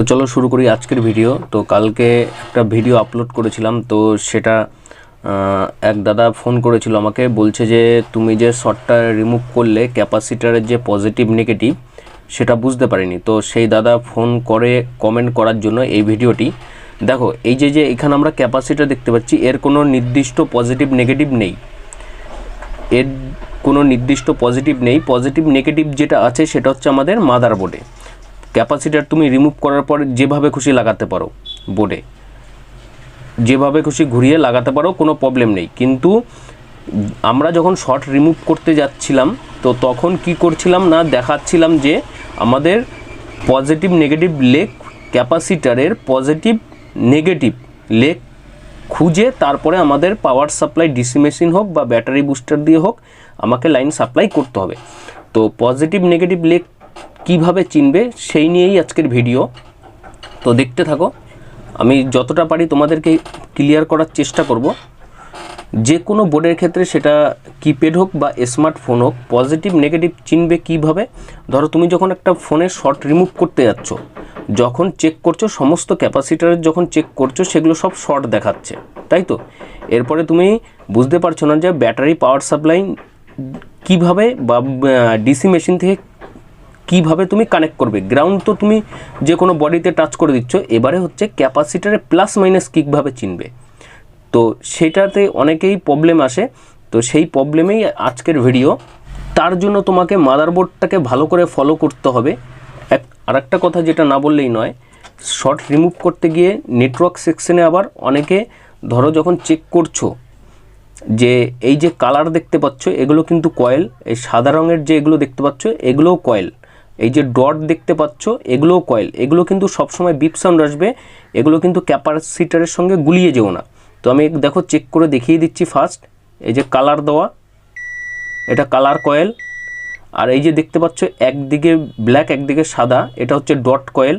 তো চলো শুরু করি আজকের ভিডিও। তো কালকে একটা ভিডিও আপলোড করেছিলাম, তো সেটা এক দাদা ফোন করেছিল আমাকে, বলছে যে তুমি যে শর্টটা রিমুভ করলে ক্যাপাসিটারের যে পজিটিভ নেগেটিভ সেটা বুঝতে পারিনি। তো সেই দাদা ফোন করে কমেন্ট করার জন্য এই ভিডিওটি। দেখো, এই যে যে এখানে আমরা ক্যাপাসিটার দেখতে পাচ্ছি, এর কোনো নির্দিষ্ট পজিটিভ নেগেটিভ নেই। এর কোনো নির্দিষ্ট পজিটিভ নেই। পজিটিভ নেগেটিভ যেটা আছে, সেটা হচ্ছে আমাদের মাদারবোর্ডে ক্যাপাসিটার তুমি রিমুভ করার পর যেভাবে খুশি লাগাতে পারো বোর্ডে যেভাবে খুশি ঘুরিয়ে লাগাতে পারো, কোনো প্রবলেম নেই। কিন্তু আমরা যখন শর্ট রিমুভ করতে যাচ্ছিলাম, তো তখন কি করছিলাম না, দেখাচ্ছিলাম যে আমাদের পজিটিভ নেগেটিভ লেগ ক্যাপাসিটারের পজিটিভ নেগেটিভ লেগ খুঁজে তারপরে আমাদের পাওয়ার সাপ্লাই ডিসি মেশিন হোক বা ব্যাটারি বুস্টার দিয়ে হোক, আমাকে লাইন সাপ্লাই করতে হবে। তো পজিটিভ নেগেটিভ লেগ কীভাবে চিনবে সেই নিয়েই আজকের ভিডিও। তো দেখতে থাকো, আমি যতটা পারি তোমাদেরকে ক্লিয়ার করার চেষ্টা করব। যে কোনো বোর্ডের ক্ষেত্রে সেটা কিপ্যাড হোক বা স্মার্টফোন হোক পজিটিভ নেগেটিভ চিনবে কীভাবে? ধরো তুমি যখন একটা ফোনে শর্ট রিমুভ করতে যাচ্ছ, যখন চেক করছ, সমস্ত ক্যাপাসিটারের যখন চেক করছ, সেগুলো সব শর্ট দেখাচ্ছে, তাই তো? এরপরে তুমি বুঝতে পারছ না যে ব্যাটারি পাওয়ার সাপ্লাই কীভাবে বা ডিসি মেশিন থেকে কীভাবে তুমি কানেক্ট করবে? গ্রাউন্ড তো তুমি যে কোনো বডিতে টাচ করে দিচ্ছ, এবারে হচ্ছে ক্যাপাসিটারে প্লাস মাইনাস কীভাবে চিনবে? তো সেটাতে অনেকেই প্রবলেম আসে, তো সেই প্রবলেমেই আজকের ভিডিও তার জন্য তোমাকে মাদারবোর্ডটাকে ভালো করে ফলো করতে হবে। এক, আরেকটা কথা যেটা না বললেই নয় শর্ট রিমুভ করতে গিয়ে নেটওয়ার্ক সেকশনে আবার অনেকে ধরো যখন চেক করছ, যে এই যে কালার দেখতে পাচ্ছ, এগুলো কিন্তু কয়েল এই সাদা রঙের যে এগুলো দেখতে পাচ্ছ, এগুলোও কয়েল এই যে ডট দেখতে পাচ্ছ, এগুলোও কয়েল এগুলো কিন্তু সবসময় বিপ সাউন্ড আসবে, এগুলো কিন্তু ক্যাপাসিটারের সঙ্গে গুলিয়ে যেও না। তো আমি দেখো চেক করে দেখিয়ে দিচ্ছি ফার্স্ট এই যে কালার দেওয়া, এটা কালার কয়েল আর এই যে দেখতে পাচ্ছ একদিকে ব্ল্যাক একদিকে সাদা, এটা হচ্ছে ডট কয়েল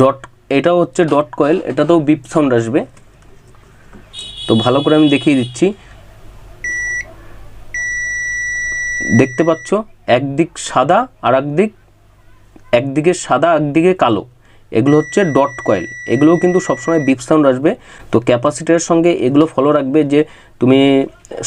ডট এটাও হচ্ছে ডট কয়েল এটাতেও বিপ সাউন্ড আসবে। তো ভালো করে আমি দেখিয়ে দিচ্ছি। দেখতে পাচ্ছ, একদিক সাদা আর একদিক একদিকে সাদা একদিকে কালো। এগুলো হচ্ছে ডট কয়েল। এগুলোও কিন্তু সবসময় বিপ সাউন্ড আসবে। তো ক্যাপাসিটারের সঙ্গে এগুলো ফলো রাখবে যে তুমি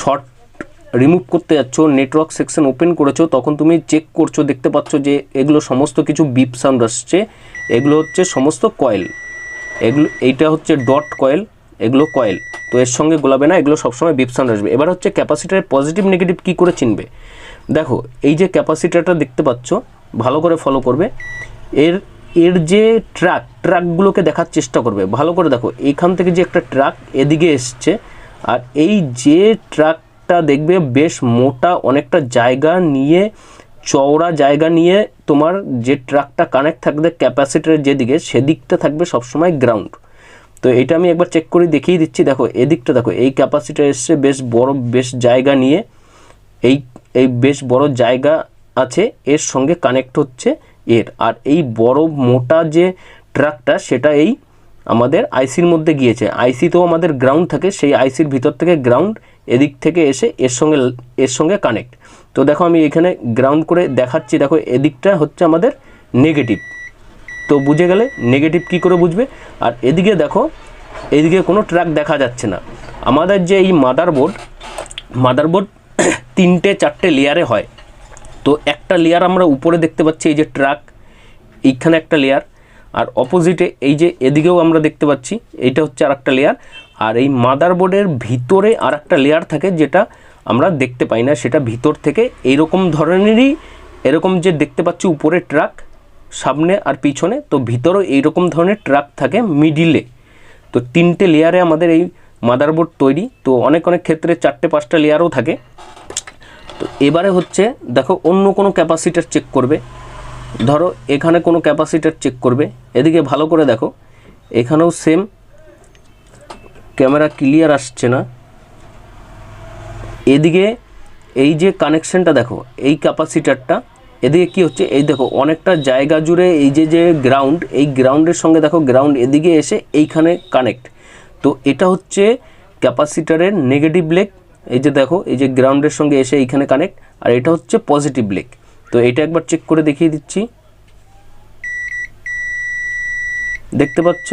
শর্ট রিমুভ করতে যাচ্ছ নেটওয়ার্ক সেকশন ওপেন করেছ, তখন তুমি চেক করছ, দেখতে পাচ্ছ যে এগুলো সমস্ত কিছু বিপ সাউন্ড আসছে। এগুলো হচ্ছে সমস্ত কয়েল। এগুলো, এইটা হচ্ছে ডট কয়েল, এগুলো কয়েল। তো এর সঙ্গে গোলাবে না, এগুলো সবসময় বিপ সাউন্ড আসবে। এবার হচ্ছে ক্যাপাসিটারের পজিটিভ নেগেটিভ কী করে চিনবে? দেখো, এই যে ক্যাপাসিটারটা দেখতে পাচ্ছ, ভালো করে ফলো করবে। এর এর যে ট্রাক ট্রাকগুলোকে দেখার চেষ্টা করবে। ভালো করে দেখো, এইখান থেকে যে একটা ট্রাক এদিকে এসছে, আর এই যে ট্রাকটা দেখবে, বেশ মোটা অনেকটা জায়গা নিয়ে, চওড়া জায়গা নিয়ে তোমার যে ট্রাকটা কানেক্ট থাকবে ক্যাপাসিটারের যেদিকে সেদিকটা থাকবে সবসময় গ্রাউন্ড তো এটা আমি একবার চেক করে দেখিয়ে দিচ্ছি। দেখো, এদিকটা দেখো, এই ক্যাপাসিটার এসছে, বেশ বড়, বেশ জায়গা নিয়ে, এই এই বেশ বড় জায়গা আছে, এর সঙ্গে কানেক্ট হচ্ছে এর। আর এই বড় মোটা যে ট্রাকটা সেটা এই আমাদের আইসির মধ্যে গিয়েছে। আইসিতেও আমাদের গ্রাউন্ড থাকে, সেই আইসির ভিতর থেকে গ্রাউন্ড এদিক থেকে এসে এর সঙ্গে এর সঙ্গে কানেক্ট তো দেখো আমি এখানে গ্রাউন্ড করে দেখাচ্ছি, দেখো এদিকটা হচ্ছে আমাদের নেগেটিভ তো বুঝে গেলে নেগেটিভ কি করে বুঝবে? আর এদিকে দেখো, এদিকে কোনো ট্র্যাক দেখা যাচ্ছে না। আমাদের যে এই মাদারবোর্ড মাদারবোর্ড তিনটে, চারটে লেয়ারে হয়। তো একটা লেয়ার আমরা উপরে দেখতে পাচ্ছি, এই যে ট্রাক এইখানে একটা লেয়ার আর অপোজিটে এই যে এদিকেও আমরা দেখতে পাচ্ছি, এইটা হচ্ছে আর একটা লেয়ার আর এই মাদারবোর্ডের ভিতরে আর একটা লেয়ার থাকে যেটা আমরা দেখতে পাই না, সেটা ভিতর থেকে এইরকম ধরনেরই, এরকম যে দেখতে পাচ্ছি উপরে ট্রাক সামনে আর পিছনে, তো ভিতরেও এইরকম ধরনের ট্রাক থাকে মিডিলে তো তিনটে লেয়ারে আমাদের এই মাদারবোর্ড তৈরি, তো অনেক অনেক ক্ষেত্রে চারটে, পাঁচটা লেয়ারও থাকে। তো এবারে হচ্ছে, দেখো, অন্য কোনো ক্যাপাসিটার চেক করবে। ধরো, এখানে কোনো ক্যাপাসিটার চেক করবে। এদিকে ভালো করে দেখো, এখানেও সেম ক্যামেরা ক্লিয়ার আসছে না। এদিকে এই যে কানেকশানটা দেখো, এই ক্যাপাসিটারটা এদিকে কি হচ্ছে, এই দেখো, অনেকটা জায়গা জুড়ে এই যে যে গ্রাউন্ড এই গ্রাউন্ডের সঙ্গে দেখো গ্রাউন্ড এদিকে এসে এইখানে কানেক্ট তো এটা হচ্ছে ক্যাপাসিটারের নেগেটিভ লেগ এই যে দেখো, এই যে গ্রাউন্ডের সঙ্গে এসে এইখানে কানেক্ট, আর এটা হচ্ছে পজিটিভ লেগ তো এটা একবার চেক করে দেখিয়ে দিচ্ছি। দেখতে পাচ্ছ?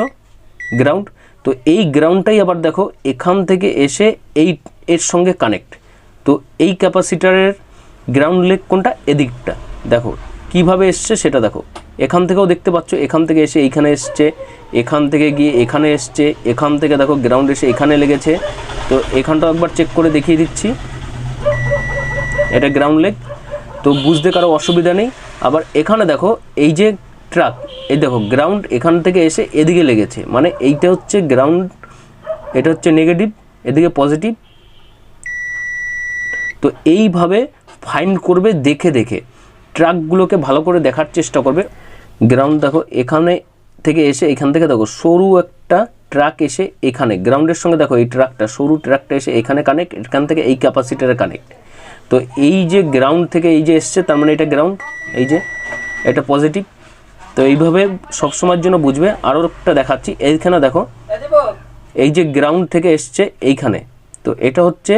গ্রাউন্ড। তো এই গ্রাউন্ডটাই আবার দেখো, এখান থেকে এসে এই, এর সঙ্গে কানেক্ট। তো এই ক্যাপাসিটারের গ্রাউন্ড লেগ কোনটা? এদিকটা। দেখো কীভাবে এসছে সেটা দেখো। এখান থেকেও দেখতে পাচ্ছ, এখান থেকে এসে এইখানে এসছে, এখান থেকে গিয়ে এখানে এসছে, এখান থেকে দেখো গ্রাউন্ড এসে এখানে লেগেছে। তো এখানটাও একবার চেক করে দেখিয়ে দিচ্ছি। এটা গ্রাউন্ড লেগ তো বুঝতে কারও অসুবিধা নেই। আবার এখানে দেখো, এই যে ট্রাক এই দেখো গ্রাউন্ড এখান থেকে এসে এদিকে লেগেছে। মানে এইটা হচ্ছে গ্রাউন্ড এটা হচ্ছে নেগেটিভ এদিকে পজিটিভ তো এইভাবে ফাইন্ড করবে দেখে দেখে। ট্রাকগুলোকে ভালো করে দেখার চেষ্টা করবে। গ্রাউন্ড দেখো, এখানে থেকে এসে এখান থেকে দেখো, সরু একটা ট্রাক এসে এখানে, গ্রাউন্ডের সঙ্গে দেখো এই ট্রাকটা, সরু ট্রাকটা এসে এখানে কানেক্ট এখান থেকে এই ক্যাপাসিটারে কানেক্ট তো এই যে গ্রাউন্ড থেকে এই যে এসছে, তার মানে এটা গ্রাউন্ড এই যে এটা পজিটিভ তো এইভাবে সবসময়ের জন্য বুঝবে আরও একটা দেখাচ্ছি, এইখানে দেখো, এই যে গ্রাউন্ড থেকে এসছে এইখানে। তো এটা হচ্ছে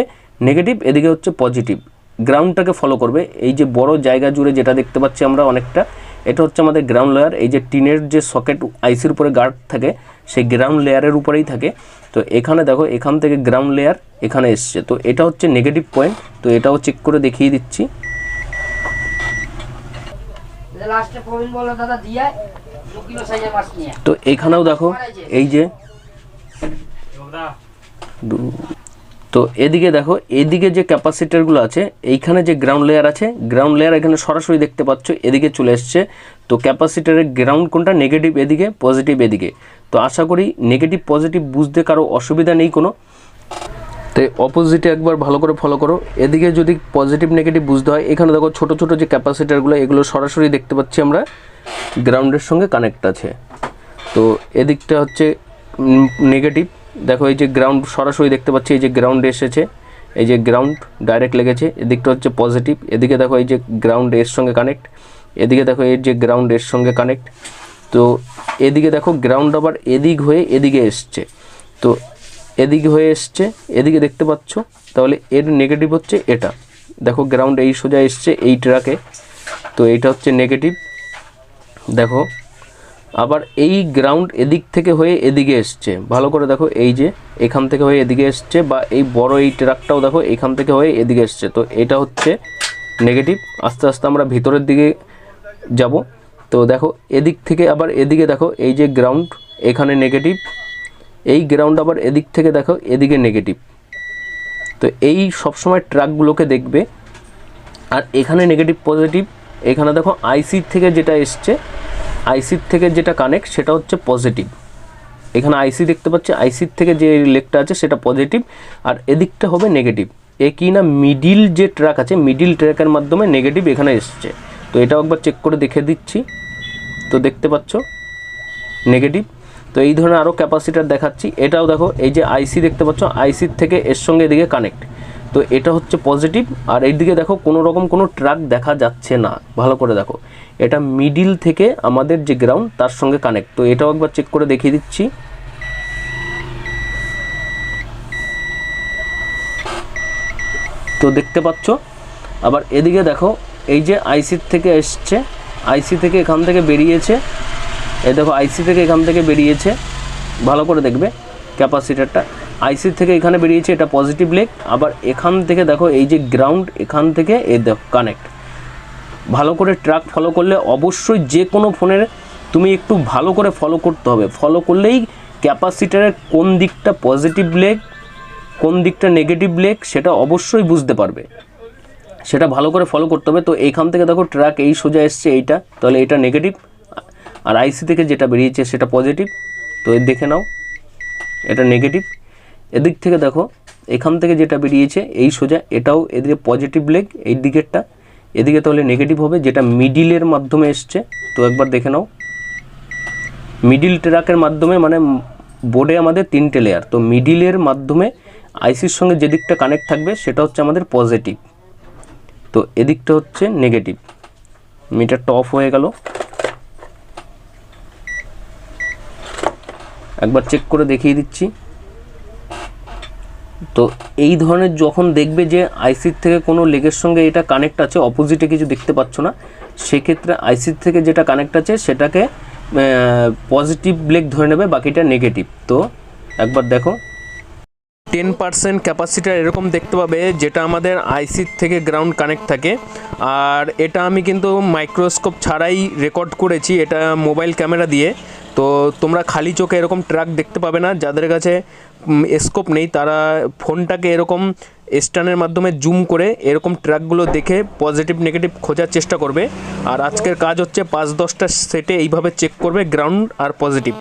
নেগেটিভ এদিকে হচ্ছে পজিটিভ গ্রাউন্ডটাকে ফলো করবে। এই যে বড় জায়গা জুড়ে যেটা দেখতে পাচ্ছি আমরা অনেকটা এটা হচ্ছে আমাদের গ্রাউন্ড লেয়ার এই যে টিনের যে সকেট আইসির উপরে গার্ড থাকে সেই গ্রাউন্ড লেয়ারের উপরেই থাকে। তো এখানে দেখো এখান থেকে গ্রাউন্ড লেয়ার এখানে এসছে। তো এটা হচ্ছে নেগেটিভ পয়েন্ট তো এটাও চেক করে দেখিয়ে দিচ্ছি। তো এখানেও দেখো এই যে দু- তো এদিকে দেখো, এদিকে যে ক্যাপাসিটারগুলো আছে, এইখানে যে গ্রাউন্ড লেয়ার আছে গ্রাউন্ড লেয়ার এখানে সরাসরি দেখতে পাচ্ছ, এদিকে চলে এসছে। তো ক্যাপাসিটারের গ্রাউন্ড কোনটা? নেগেটিভ এদিকে পজিটিভ এদিকে। তো আশা করি নেগেটিভ পজিটিভ বুঝতে কারও অসুবিধা নেই কোনো। তো অপোজিটে একবার ভালো করে ফলো করো। এদিকে যদি পজিটিভ নেগেটিভ বুঝতে হয়, এখানে দেখো ছোট ছোট যে ক্যাপাসিটারগুলো এগুলো সরাসরি দেখতে পাচ্ছি আমরা। গ্রাউন্ডের সঙ্গে কানেক্ট আছে। তো এদিকটা হচ্ছে নেগেটিভ দেখো, এই যে গ্রাউন্ড সরাসরি দেখতে পাচ্ছি, এই যে গ্রাউন্ড এসেছে, এই যে গ্রাউন্ড ডাইরেক্ট লেগেছে, এদিকটা হচ্ছে পজিটিভ এদিকে দেখো এই যে গ্রাউন্ড এর সঙ্গে কানেক্ট এদিকে দেখো এর যে গ্রাউন্ড এর সঙ্গে কানেক্ট তো এদিকে দেখো গ্রাউন্ড আবার এদিক হয়ে এদিকে এসছে, তো এদিক হয়ে এসছে, এদিকে দেখতে পাচ্ছ, তাহলে এর নেগেটিভ হচ্ছে এটা, দেখো গ্রাউন্ড এই সোজা এসছে এই ট্রাকে তো এইটা হচ্ছে নেগেটিভ দেখো আবার এই গ্রাউন্ড এদিক থেকে হয়ে এদিকে এসছে। ভালো করে দেখো, এই যে এখান থেকে হয়ে এদিকে এসছে বা এই বড় এই ট্রাকটাও দেখো, এখান থেকে হয়ে এদিকে এসছে। তো এটা হচ্ছে নেগেটিভ আস্তে আস্তে আমরা ভিতরের দিকে যাব। তো দেখো, এদিক থেকে আবার এদিকে দেখো, এই যে গ্রাউন্ড এখানে নেগেটিভ এই গ্রাউন্ড আবার এদিক থেকে দেখো, এদিকে নেগেটিভ তো এই সবসময় ট্রাকগুলোকে দেখবে। আর এখানে নেগেটিভ পজিটিভ এখানে দেখো আইসির থেকে যেটা এসছে আইসির থেকে যেটা কানেক্ট সেটা হচ্ছে পজিটিভ এখানে আইসি দেখতে পাচ্ছি আইসির থেকে যে লেগটা আছে সেটা পজিটিভ আর এদিকটা হবে নেগেটিভ এ কি না মিডিল যে ট্র্যাক আছে মিডিল ট্র্যাকের মাধ্যমে নেগেটিভ এখানে এসছে। তো এটাও একবার চেক করে দেখে দিচ্ছি। তো দেখতে পাচ্ছ নেগেটিভ তো এই ধরনের আরও ক্যাপাসিটার দেখাচ্ছি। এটাও দেখো, এই যে আইসি দেখতে পাচ্ছ, আইসির থেকে এর সঙ্গে এদিকে কানেক্ট তো এটা হচ্ছে পজিটিভ আর এইদিকে দেখো কোনো রকম কোনো ট্রাক দেখা যাচ্ছে না। ভালো করে দেখো। এটা মিডিল থেকে আমাদের যে গ্রাউন্ড তার সঙ্গে কানেক্ট তো এটাও একবার চেক করে দেখিয়ে দিচ্ছি। তো দেখতে পাচ্ছ? আবার এদিকে দেখো, এই যে আইসির থেকে এসছে। আইসি থেকে এখান থেকে বেরিয়েছে। এই দেখো আইসি থেকে এখান থেকে বেরিয়েছে। ভালো করে দেখবে ক্যাপাসিটারটা আইসি থেকে এখানে বেরিয়েছে, এটা পজিটিভ লেগ আবার এখান থেকে দেখো, এই যে গ্রাউন্ড এখান থেকে এ দেখো কানেক্ট ভালো করে ট্র্যাক ফলো করলে অবশ্যই যে কোনো ফোনের তুমি একটু ভালো করে ফলো করতে হবে। ফলো করলেই ক্যাপাসিটারের কোন দিকটা পজিটিভ লেগ কোন দিকটা নেগেটিভ লেগ সেটা অবশ্যই বুঝতে পারবে। সেটা ভালো করে ফলো করতে হবে। তো এইখান থেকে দেখো ট্র্যাক এই সোজা এসছে এইটা, তাহলে এটা নেগেটিভ আর আইসি থেকে যেটা বেরিয়েছে, সেটা পজিটিভ তো দেখে নাও, এটা নেগেটিভ এদিক থেকে দেখো, এখান থেকে যেটা বেরিয়েছে, এই সোজা, এটাও এদিকে পজিটিভ লেগ এই দিকেরটা। এদিকে তাহলে নেগেটিভ হবে, যেটা মিডিলের মাধ্যমে এসছে। তো একবার দেখে নাও। মিডিল ট্র্যাকের মাধ্যমে মানে বোর্ডে আমাদের তিনটে লেয়ার তো মিডিলের মাধ্যমে আইসির সঙ্গে যে দিকটা কানেক্ট থাকবে, সেটা হচ্ছে আমাদের পজিটিভ তো এদিকটা হচ্ছে নেগেটিভ মিটারটা অফ হয়ে গেল। একবার চেক করে দেখিয়ে দিচ্ছি। তো এই ধরনের যখন দেখবে যে আইসির থেকে কোনো লেগের সঙ্গে এটা কানেক্ট আছে অপোজিটে কিছু দেখতে পাচ্ছ না, সেক্ষেত্রে আইসির থেকে যেটা কানেক্ট আছে, সেটাকে পজিটিভ লেগ ধরে নেবে, বাকিটা নেগেটিভ তো একবার দেখো। টেন পার্সেন্ট ক্যাপাসিটার এরকম দেখতে পাবে, যেটা আমাদের আইসির থেকে গ্রাউন্ড কানেক্ট থাকে। আর এটা আমি কিন্তু মাইক্রোস্কোপ ছাড়াই রেকর্ড করেছি, এটা মোবাইল ক্যামেরা দিয়ে। তো তোমরা খালি চোখে এরকম ট্র্যাক দেখতে পাবে না, যাদের কাছে স্কোপ নেই, তারা ফোনটাকে এরকম স্ট্যান্ডের মাধ্যমে জুম করে এরকম ট্র্যাকগুলো দেখে পজিটিভ নেগেটিভ খোঁজার চেষ্টা করবে। আর আজকের কাজ হচ্ছে পাঁচ দশটা সেটে এইভাবে চেক করবে গ্রাউন্ড আর পজিটিভ